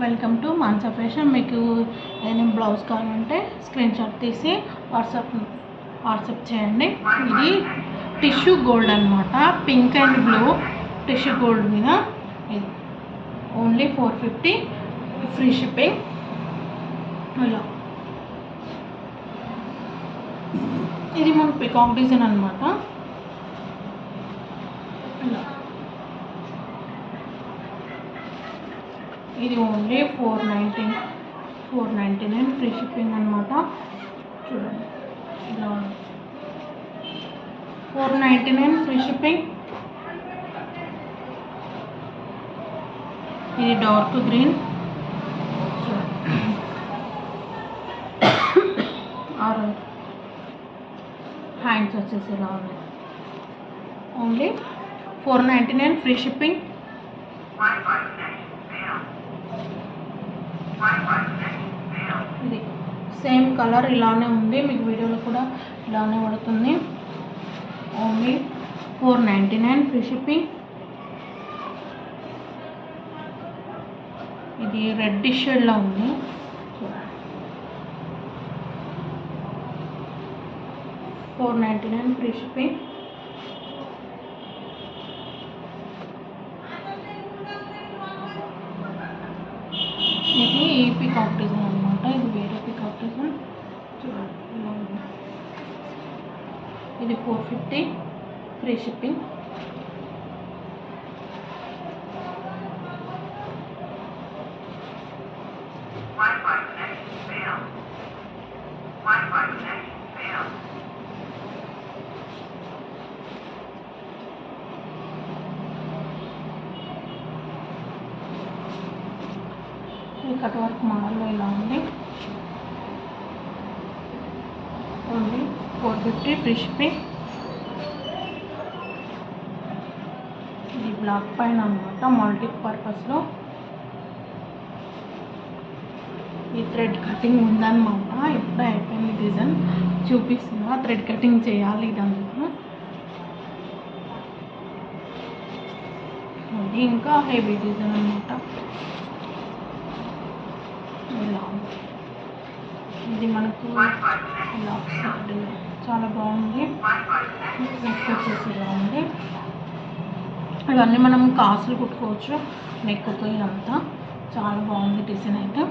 Welcome to Mansa fashion మీకు ఏదైనా blouse కావాలంటే స్క్రీన్ షాట్ తీసి వాట్సాప్ వాట్సాప్ చేయండి. ఇది టిష్యూ గోల్డ్ అనమాట pink and blue tissue gold మీద. ఇది only four fifty free shipping ఇలా ఇది మన పికాక్ డిజైన్ అనమాట ఇలా ఇది only four ninety four ninety nine free shipping అనమాట చూడండి. ఇలా four ninety nine free shipping ఇది డార్క్ గ్రీన్ ఆరెంజ్ హ్యాండ్స్ వచ్చేసి ఇలా ఉన్నాయి. Only four ninety nine free shipping ఇది సేమ్ కలర్ ఇలానే ఉంది. మీకు వీడియోలో కూడా ఇలానే పడుతుంది. Only four ninety nine free shipping. ఇది రెడ్ షేడ్లో ఉంది. Four ninety nine free shipping ఇది పికాక్ డిజైన్ అనమాట ఇది వేరే పికాక్ డిజైన్ చూడండి. ఇది ఫోర్ ఫిఫ్టీ ఫ్రీ షిప్పింగ్ ఈ కట్ వర్క్ మోడల్లో ఇలా ఉంది. Only four fifty free shipping ఇది బ్లాక్ పైన అనమాట మల్టీ పర్పస్లో ఈ థ్రెడ్ కటింగ్ ఉందన్నమాట ఇప్పుడే అయిపోయింది డిజైన్. చూపిస్తున్నా థ్రెడ్ కటింగ్ చేయాలి ఇదంతా. ఇంకా హెవీ డిజైన్ అనమాట ఇలా. ఇది మనకు ఇలా. చాలా బాగుంది. నెక్ వచ్చేసి ఇలా ఉంది ఇవన్నీ మనం కాసులు కుట్టుకోవచ్చు. నెక్తో ఇదంతా చాలా బాగుంది డిజైన్ అయితే.